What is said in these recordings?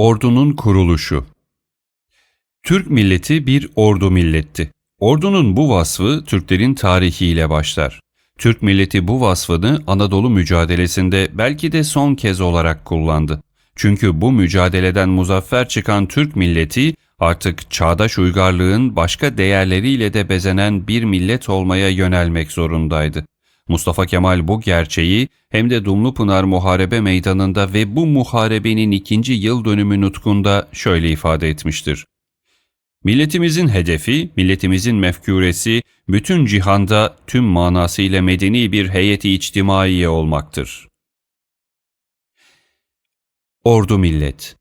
Ordunun kuruluşu Türk milleti bir ordu milletti. Ordunun bu vasfı Türklerin tarihiyle başlar. Türk milleti bu vasfını Anadolu mücadelesinde belki de son kez olarak kullandı. Çünkü bu mücadeleden muzaffer çıkan Türk milleti artık çağdaş uygarlığın başka değerleriyle de bezenen bir millet olmaya yönelmek zorundaydı. Mustafa Kemal bu gerçeği hem de Dumlupınar Muharebe Meydanı'nda ve bu muharebenin ikinci yıl dönümü nutkunda şöyle ifade etmiştir. Milletimizin hedefi, milletimizin mefküresi, bütün cihanda tüm manasıyla medeni bir heyeti içtimaiye olmaktır. Ordu Millet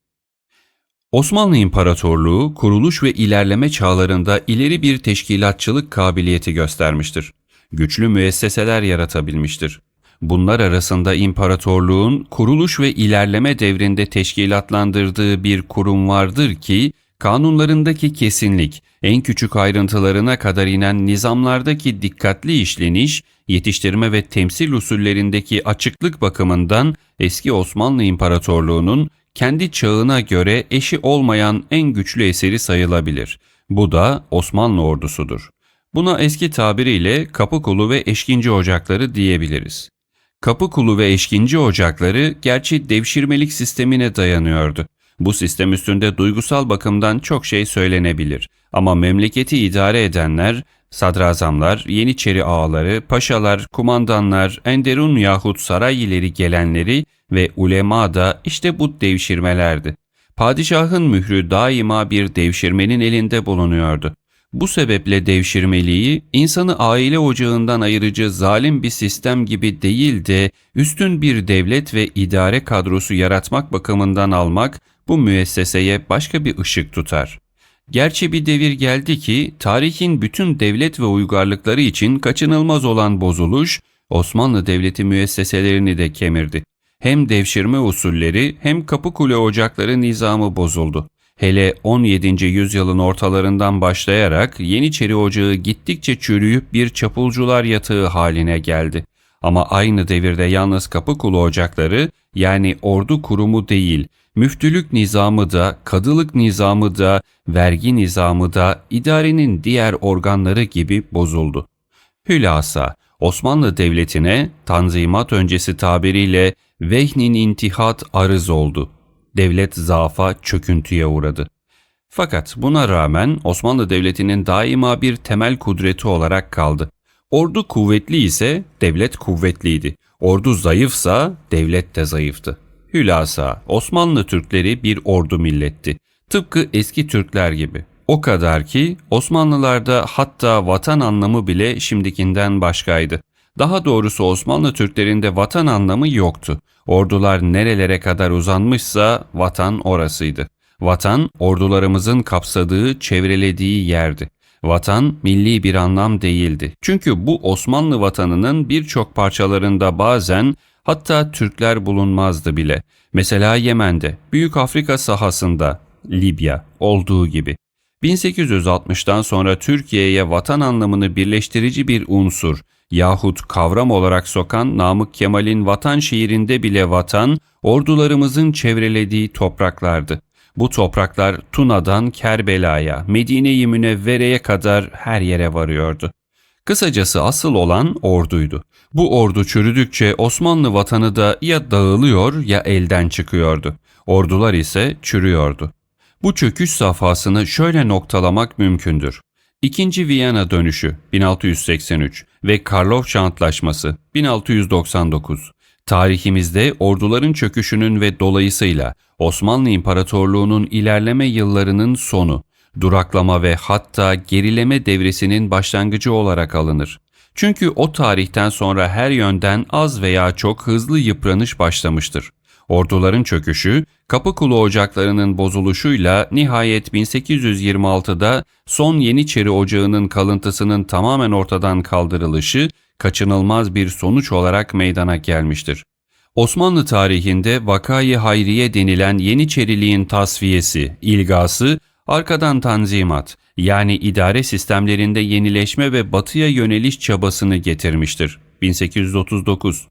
Osmanlı İmparatorluğu kuruluş ve ilerleme çağlarında ileri bir teşkilatçılık kabiliyeti göstermiştir. Güçlü müesseseler yaratabilmiştir. Bunlar arasında imparatorluğun kuruluş ve ilerleme devrinde teşkilatlandırdığı bir kurum vardır ki kanunlarındaki kesinlik, en küçük ayrıntılarına kadar inen nizamlardaki dikkatli işleniş, yetiştirme ve temsil usullerindeki açıklık bakımından eski Osmanlı İmparatorluğu'nun kendi çağına göre eşi olmayan en güçlü eseri sayılabilir. Bu da Osmanlı ordusudur. Buna eski tabiriyle Kapıkulu ve Eşkinci Ocakları diyebiliriz. Kapıkulu ve Eşkinci Ocakları gerçi devşirmelik sistemine dayanıyordu. Bu sistem üstünde duygusal bakımdan çok şey söylenebilir. Ama memleketi idare edenler, sadrazamlar, yeniçeri ağaları, paşalar, kumandanlar, enderun yahut saray ileri gelenleri ve ulema da işte bu devşirmelerdi. Padişahın mührü daima bir devşirmenin elinde bulunuyordu. Bu sebeple devşirmeliği insanı aile ocağından ayırıcı zalim bir sistem gibi değil de üstün bir devlet ve idare kadrosu yaratmak bakımından almak bu müesseseye başka bir ışık tutar. Gerçi bir devir geldi ki tarihin bütün devlet ve uygarlıkları için kaçınılmaz olan bozuluş Osmanlı Devleti müesseselerini de kemirdi. Hem devşirme usulleri hem kapı kule ocakları nizamı bozuldu. Hele 17. yüzyılın ortalarından başlayarak Yeniçeri Ocağı gittikçe çürüyüp bir çapulcular yatağı haline geldi. Ama aynı devirde yalnız Kapıkulu ocakları yani ordu kurumu değil, müftülük nizamı da, kadılık nizamı da, vergi nizamı da idarenin diğer organları gibi bozuldu. Hülasa, Osmanlı Devleti'ne Tanzimat öncesi tabiriyle vehnin intihat arız oldu. Devlet zaafa çöküntüye uğradı. Fakat buna rağmen Osmanlı Devleti'nin daima bir temel kudreti olarak kaldı. Ordu kuvvetli ise devlet kuvvetliydi. Ordu zayıfsa devlet de zayıftı. Hülasa Osmanlı Türkleri bir ordu milletti. Tıpkı eski Türkler gibi. O kadar ki Osmanlılarda hatta vatan anlamı bile şimdikinden başkaydı. Daha doğrusu Osmanlı Türklerinde vatan anlamı yoktu. Ordular nerelere kadar uzanmışsa vatan orasıydı. Vatan ordularımızın kapsadığı, çevrelediği yerdi. Vatan milli bir anlam değildi. Çünkü bu Osmanlı vatanının birçok parçalarında bazen hatta Türkler bulunmazdı bile. Mesela Yemen'de, Büyük Afrika sahasında, Libya olduğu gibi. 1860'tan sonra Türkiye'ye vatan anlamını birleştirici bir unsur yahut kavram olarak sokan Namık Kemal'in vatan şiirinde bile vatan, ordularımızın çevrelediği topraklardı. Bu topraklar Tuna'dan Kerbela'ya, Medine-i Münevvere'ye kadar her yere varıyordu. Kısacası asıl olan orduydu. Bu ordu çürüdükçe Osmanlı vatanı da ya dağılıyor ya elden çıkıyordu. Ordular ise çürüyordu. Bu çöküş safhasını şöyle noktalamak mümkündür. İkinci Viyana dönüşü 1683 ve Karlofça Antlaşması 1699 tarihimizde orduların çöküşünün ve dolayısıyla Osmanlı İmparatorluğu'nun ilerleme yıllarının sonu, duraklama ve hatta gerileme devresinin başlangıcı olarak alınır. Çünkü o tarihten sonra her yönden az veya çok hızlı yıpranış başlamıştır. Orduların çöküşü, Kapıkulu ocaklarının bozuluşuyla nihayet 1826'da son Yeniçeri Ocağı'nın kalıntısının tamamen ortadan kaldırılışı kaçınılmaz bir sonuç olarak meydana gelmiştir. Osmanlı tarihinde vakayı hayriye denilen Yeniçeriliğin tasfiyesi, ilgası, arkadan tanzimat yani idare sistemlerinde yenileşme ve batıya yöneliş çabasını getirmiştir. 1839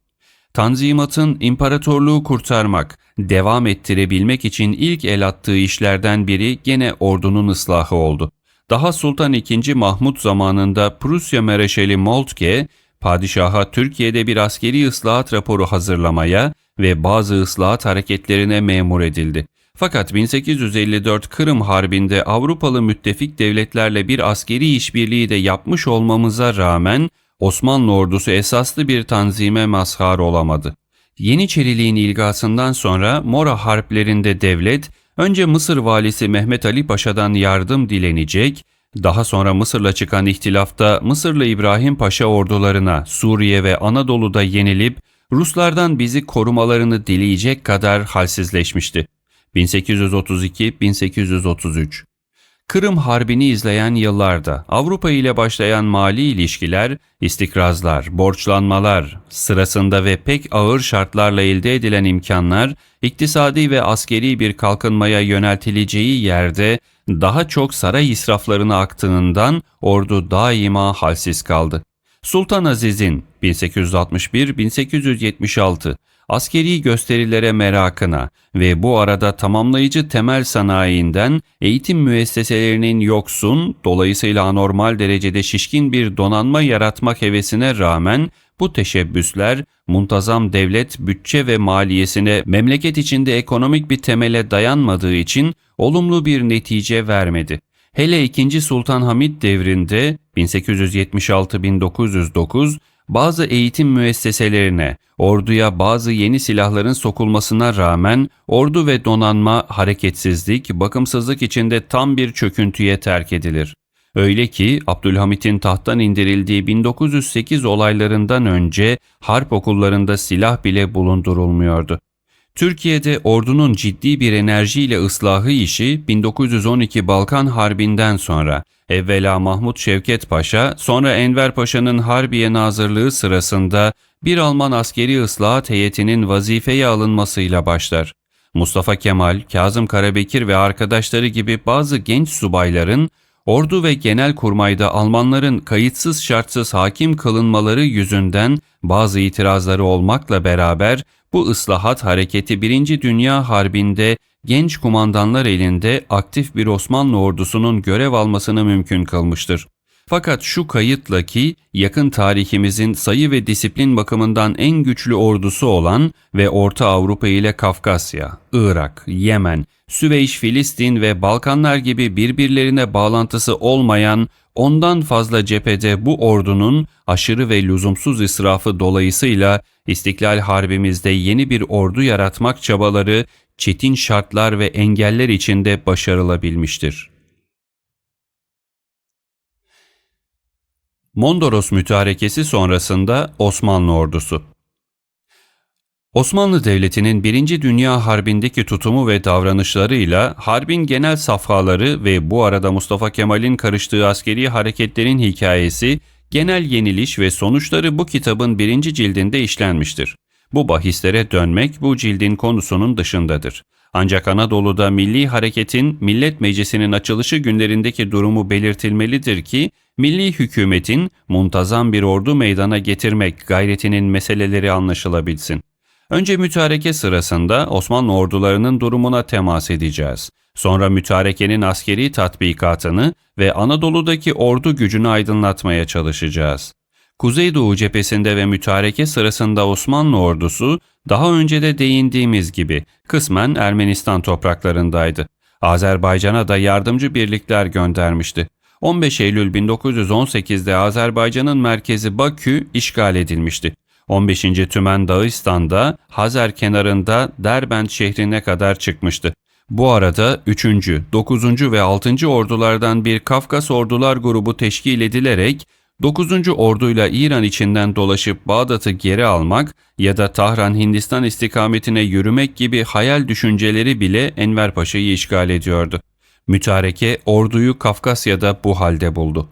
Tanzimat'ın imparatorluğu kurtarmak, devam ettirebilmek için ilk el attığı işlerden biri gene ordunun ıslahı oldu. Daha Sultan II. Mahmut zamanında Prusya Mereşeli Moltke, padişaha Türkiye'de bir askeri ıslahat raporu hazırlamaya ve bazı ıslahat hareketlerine memur edildi. Fakat 1854 Kırım Harbi'nde Avrupalı müttefik devletlerle bir askeri işbirliği de yapmış olmamıza rağmen Osmanlı ordusu esaslı bir tanzime mazhar olamadı. Yeniçeriliğin ilgasından sonra Mora harplerinde devlet önce Mısır valisi Mehmet Ali Paşa'dan yardım dilenecek, daha sonra Mısır'la çıkan ihtilafta Mısırlı İbrahim Paşa ordularına Suriye ve Anadolu'da yenilip Ruslardan bizi korumalarını dileyecek kadar halsizleşmişti. 1832-1833 Kırım Harbi'ni izleyen yıllarda Avrupa ile başlayan mali ilişkiler, istikrazlar, borçlanmalar sırasında ve pek ağır şartlarla elde edilen imkanlar, iktisadi ve askeri bir kalkınmaya yöneltileceği yerde daha çok saray israflarına aktığından ordu daima halsiz kaldı. Sultan Aziz'in 1861-1876 askeri gösterilere merakına ve bu arada tamamlayıcı temel sanayinden eğitim müesseselerinin yoksun, dolayısıyla anormal derecede şişkin bir donanma yaratmak hevesine rağmen bu teşebbüsler muntazam devlet bütçe ve maliyesine memleket içinde ekonomik bir temele dayanmadığı için olumlu bir netice vermedi. Hele 2. Sultan Hamid devrinde 1876-1909 bazı eğitim müesseselerine, orduya bazı yeni silahların sokulmasına rağmen ordu ve donanma hareketsizlik, bakımsızlık içinde tam bir çöküntüye terk edilir. Öyle ki Abdülhamit'in tahttan indirildiği 1908 olaylarından önce harp okullarında silah bile bulundurulmuyordu. Türkiye'de ordunun ciddi bir enerjiyle ıslahı işi 1912 Balkan Harbi'nden sonra evvela Mahmut Şevket Paşa sonra Enver Paşa'nın Harbiye Nazırlığı sırasında bir Alman askeri ıslahat heyetinin vazifeye alınmasıyla başlar. Mustafa Kemal, Kazım Karabekir ve arkadaşları gibi bazı genç subayların ordu ve genel kurmayda Almanların kayıtsız şartsız hakim kılınmaları yüzünden bazı itirazları olmakla beraber bu ıslahat hareketi 1. Dünya Harbi'nde genç kumandanlar elinde aktif bir Osmanlı ordusunun görev almasını mümkün kılmıştır. Fakat şu kayıtla ki yakın tarihimizin sayı ve disiplin bakımından en güçlü ordusu olan ve Orta Avrupa ile Kafkasya, Irak, Yemen, Süveyş, Filistin ve Balkanlar gibi birbirlerine bağlantısı olmayan ondan fazla cephede bu ordunun aşırı ve lüzumsuz israfı dolayısıyla İstiklal Harbimizde yeni bir ordu yaratmak çabaları çetin şartlar ve engeller içinde başarılabilmiştir. Mondros mütarekesi sonrasında Osmanlı ordusu Osmanlı Devleti'nin 1. Dünya Harbi'ndeki tutumu ve davranışlarıyla harbin genel safhaları ve bu arada Mustafa Kemal'in karıştığı askeri hareketlerin hikayesi, genel yeniliş ve sonuçları bu kitabın birinci cildinde işlenmiştir. Bu bahislere dönmek bu cildin konusunun dışındadır. Ancak Anadolu'da milli hareketin Millet Meclisi'nin açılışı günlerindeki durumu belirtilmelidir ki, milli hükümetin muntazam bir ordu meydana getirmek gayretinin meseleleri anlaşılabilsin. Önce mütareke sırasında Osmanlı ordularının durumuna temas edeceğiz. Sonra mütarekenin askeri tatbikatını ve Anadolu'daki ordu gücünü aydınlatmaya çalışacağız. Kuzeydoğu cephesinde ve mütareke sırasında Osmanlı ordusu daha önce de değindiğimiz gibi kısmen Ermenistan topraklarındaydı. Azerbaycan'a da yardımcı birlikler göndermişti. 15 Eylül 1918'de Azerbaycan'ın merkezi Bakü işgal edilmişti. 15. Tümen Dağıstan'da Hazer kenarında Derbent şehrine kadar çıkmıştı. Bu arada 3. 9. ve 6. ordulardan bir Kafkas ordular grubu teşkil edilerek 9. orduyla İran içinden dolaşıp Bağdat'ı geri almak ya da Tahran Hindistan istikametine yürümek gibi hayal düşünceleri bile Enver Paşa'yı işgal ediyordu. Mütareke orduyu Kafkasya'da bu halde buldu.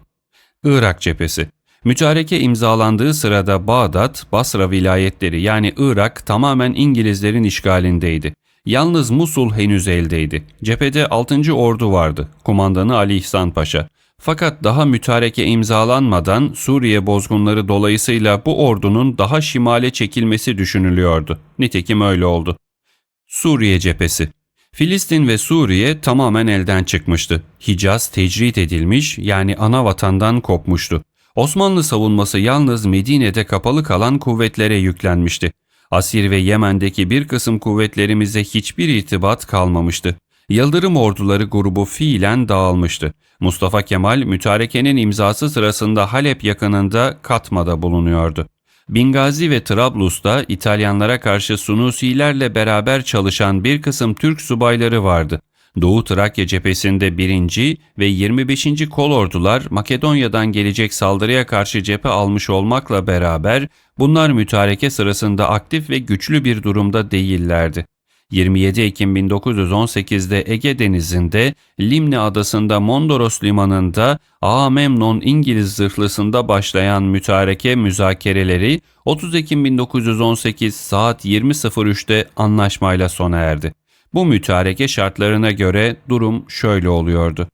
Irak cephesi Mütareke imzalandığı sırada Bağdat, Basra vilayetleri yani Irak tamamen İngilizlerin işgalindeydi. Yalnız Musul henüz eldeydi. Cephede 6. Ordu vardı. Kumandanı Ali İhsan Paşa. Fakat daha mütareke imzalanmadan Suriye bozgunları dolayısıyla bu ordunun daha şimale çekilmesi düşünülüyordu. Nitekim öyle oldu. Suriye cephesi Filistin ve Suriye tamamen elden çıkmıştı. Hicaz tecrit edilmiş yani ana vatandan kopmuştu. Osmanlı savunması yalnız Medine'de kapalı kalan kuvvetlere yüklenmişti. Asir ve Yemen'deki bir kısım kuvvetlerimize hiçbir irtibat kalmamıştı. Yıldırım orduları grubu fiilen dağılmıştı. Mustafa Kemal mütarekenin imzası sırasında Halep yakınında Katma'da bulunuyordu. Bingazi ve Trablus'ta İtalyanlara karşı Sunusilerle beraber çalışan bir kısım Türk subayları vardı. Doğu Trakya cephesinde 1. ve 25. kolordular Makedonya'dan gelecek saldırıya karşı cephe almış olmakla beraber bunlar mütareke sırasında aktif ve güçlü bir durumda değillerdi. 27 Ekim 1918'de Ege Denizi'nde Limne Adası'nda Mondros Limanı'nda Agamemnon İngiliz zırhlısında başlayan mütareke müzakereleri 30 Ekim 1918 saat 20.03'te anlaşmayla sona erdi. Bu mütareke şartlarına göre durum şöyle oluyordu.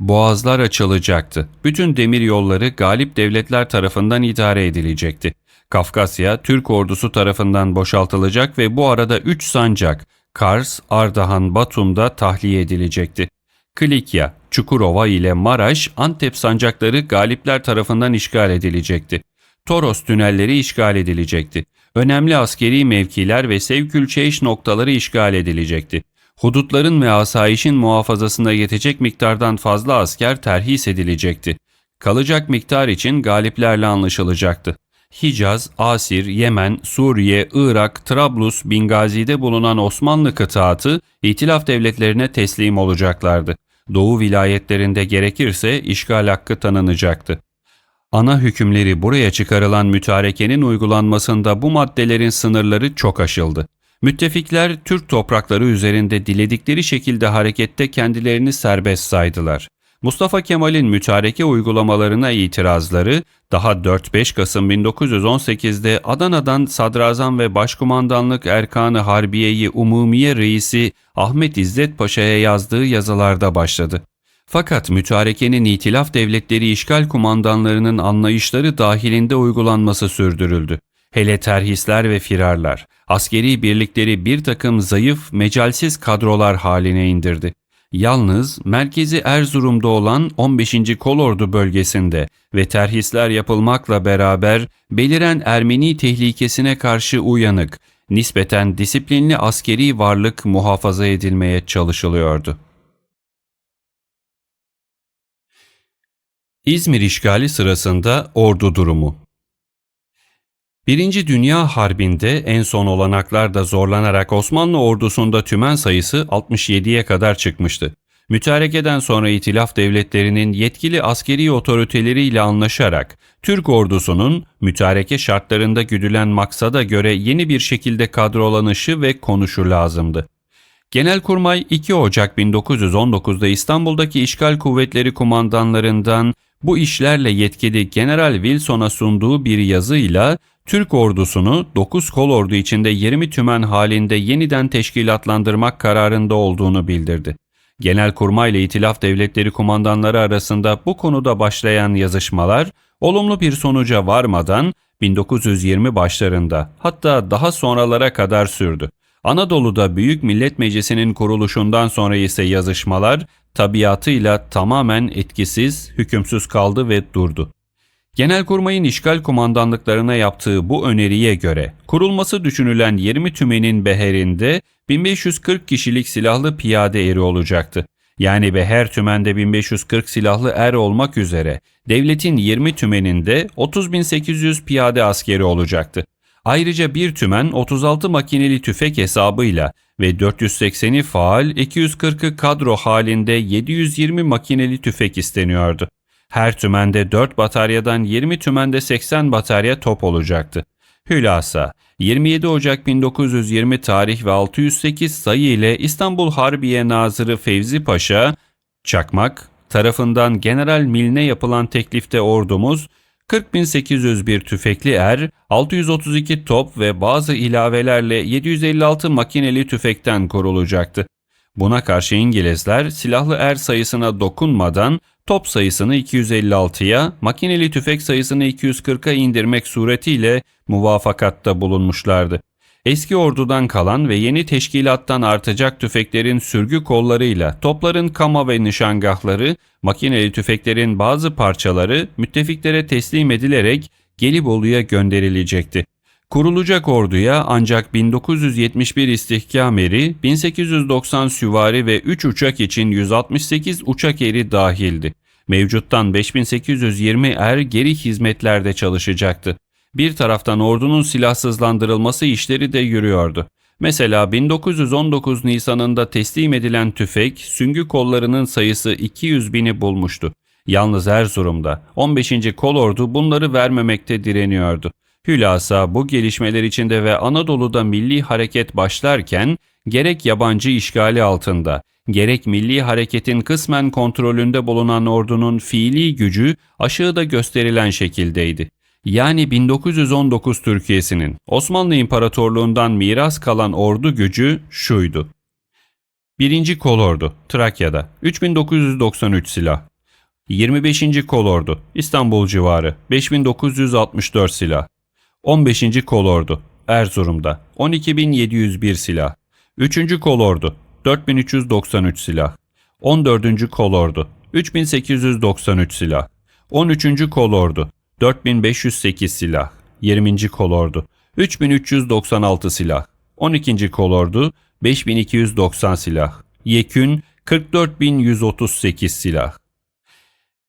Boğazlar açılacaktı. Bütün demir yolları galip devletler tarafından idare edilecekti. Kafkasya Türk ordusu tarafından boşaltılacak ve bu arada 3 sancak Kars, Ardahan, Batum'da tahliye edilecekti. Klikya, Çukurova ile Maraş, Antep sancakları galipler tarafından işgal edilecekti. Toros tünelleri işgal edilecekti. Önemli askeri mevkiler ve sevkülçeyiş noktaları işgal edilecekti. Hudutların ve asayişin muhafazasına yetecek miktardan fazla asker terhis edilecekti. Kalacak miktar için galiplerle anlaşılacaktı. Hicaz, Asir, Yemen, Suriye, Irak, Trablus, Bingazi'de bulunan Osmanlı kıtaatı itilaf devletlerine teslim olacaklardı. Doğu vilayetlerinde gerekirse işgal hakkı tanınacaktı. Ana hükümleri buraya çıkarılan mütarekenin uygulanmasında bu maddelerin sınırları çok aşıldı. Müttefikler Türk toprakları üzerinde diledikleri şekilde harekette kendilerini serbest saydılar. Mustafa Kemal'in mütareke uygulamalarına itirazları daha 4-5 Kasım 1918'de Adana'dan Sadrazam ve Başkumandanlık Erkanı Harbiye'yi Umumiye Reisi Ahmet İzzet Paşa'ya yazdığı yazılarda başladı. Fakat mütarekenin itilaf devletleri işgal kumandanlarının anlayışları dahilinde uygulanması sürdürüldü. Hele terhisler ve firarlar, askeri birlikleri bir takım zayıf, mecalsiz kadrolar haline indirdi. Yalnız merkezi Erzurum'da olan 15. Kolordu bölgesinde ve terhisler yapılmakla beraber beliren Ermeni tehlikesine karşı uyanık, nispeten disiplinli askeri varlık muhafaza edilmeye çalışılıyordu. İzmir işgali sırasında ordu durumu Birinci Dünya Harbi'nde en son olanaklarda zorlanarak Osmanlı ordusunda tümen sayısı 67'ye kadar çıkmıştı. Mütarekeden sonra itilaf devletlerinin yetkili askeri otoriteleriyle anlaşarak Türk ordusunun mütareke şartlarında güdülen maksada göre yeni bir şekilde kadrolanışı ve konuşu lazımdı. Genelkurmay 2 Ocak 1919'da İstanbul'daki işgal kuvvetleri kumandanlarından bu işlerle yetkili General Wilson'a sunduğu bir yazıyla Türk ordusunu 9 kolordu içinde 20 tümen halinde yeniden teşkilatlandırmak kararında olduğunu bildirdi. Genelkurmay ile İtilaf Devletleri kumandanları arasında bu konuda başlayan yazışmalar olumlu bir sonuca varmadan 1920 başlarında hatta daha sonralara kadar sürdü. Anadolu'da Büyük Millet Meclisi'nin kuruluşundan sonra ise yazışmalar tabiatıyla tamamen etkisiz, hükümsüz kaldı ve durdu. Genelkurmay'ın işgal kumandanlıklarına yaptığı bu öneriye göre kurulması düşünülen 20 tümenin beherinde 1540 kişilik silahlı piyade eri olacaktı. Yani ve her tümende 1540 silahlı er olmak üzere devletin 20 tümeninde 30.800 piyade askeri olacaktı. Ayrıca bir tümen 36 makineli tüfek hesabıyla ve 480'i faal 240'ı kadro halinde 720 makineli tüfek isteniyordu. Her tümende 4 bataryadan 20 tümende 80 batarya top olacaktı. Hülasa 27 Ocak 1920 tarih ve 608 sayı ile İstanbul Harbiye Nazırı Fevzi Paşa, Çakmak tarafından General Milne yapılan teklifte ordumuz 40.801 tüfekli er, 632 top ve bazı ilavelerle 756 makineli tüfekten kurulacaktı. Buna karşı İngilizler silahlı er sayısına dokunmadan top sayısını 256'ya, makineli tüfek sayısını 240'a indirmek suretiyle muvafakatta bulunmuşlardı. Eski ordudan kalan ve yeni teşkilattan artacak tüfeklerin sürgü kollarıyla topların kama ve nişangahları, makineli tüfeklerin bazı parçaları müttefiklere teslim edilerek Gelibolu'ya gönderilecekti. Kurulacak orduya ancak 1971 istihkam eri, 1890 süvari ve 3 uçak için 168 uçak eri dahildi. Mevcuttan 5820 er geri hizmetlerde çalışacaktı. Bir taraftan ordunun silahsızlandırılması işleri de yürüyordu. Mesela 1919 Nisan'ında teslim edilen tüfek, süngü kollarının sayısı 200 bini bulmuştu. Yalnız Erzurum'da 15. kolordu bunları vermemekte direniyordu. Hülasa bu gelişmeler içinde ve Anadolu'da milli hareket başlarken gerek yabancı işgali altında, gerek milli hareketin kısmen kontrolünde bulunan ordunun fiili gücü aşağıda gösterilen şekildeydi. Yani 1919 Türkiye'sinin Osmanlı İmparatorluğundan miras kalan ordu gücü şuydu. 1. Kolordu Trakya'da 3993 silah. 25. Kolordu İstanbul civarı 5964 silah. 15. Kolordu Erzurum'da 12701 silah. 3. Kolordu 4393 silah. 14. Kolordu 3893 silah. 13. Kolordu 4508 silah. 20. Kolordu 3396 silah. 12. Kolordu 5290 silah. Yekün 44138 silah.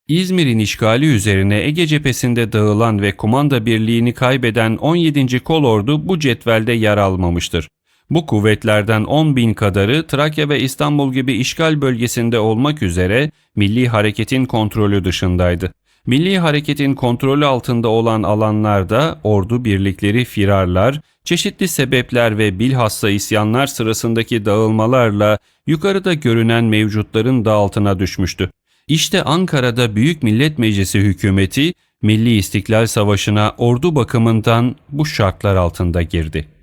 İzmir'in işgali üzerine Ege cephesinde dağılan ve kumanda birliğini kaybeden 17. Kolordu bu cetvelde yer almamıştır. Bu kuvvetlerden 10 bin kadarı Trakya ve İstanbul gibi işgal bölgesinde olmak üzere milli hareketin kontrolü dışındaydı. Milli hareketin kontrolü altında olan alanlarda ordu birlikleri firarlar, çeşitli sebepler ve bilhassa isyanlar sırasındaki dağılmalarla yukarıda görünen mevcutların da altına düşmüştü. İşte Ankara'da Büyük Millet Meclisi hükümeti Milli İstiklal Savaşı'na ordu bakımından bu şartlar altında girdi.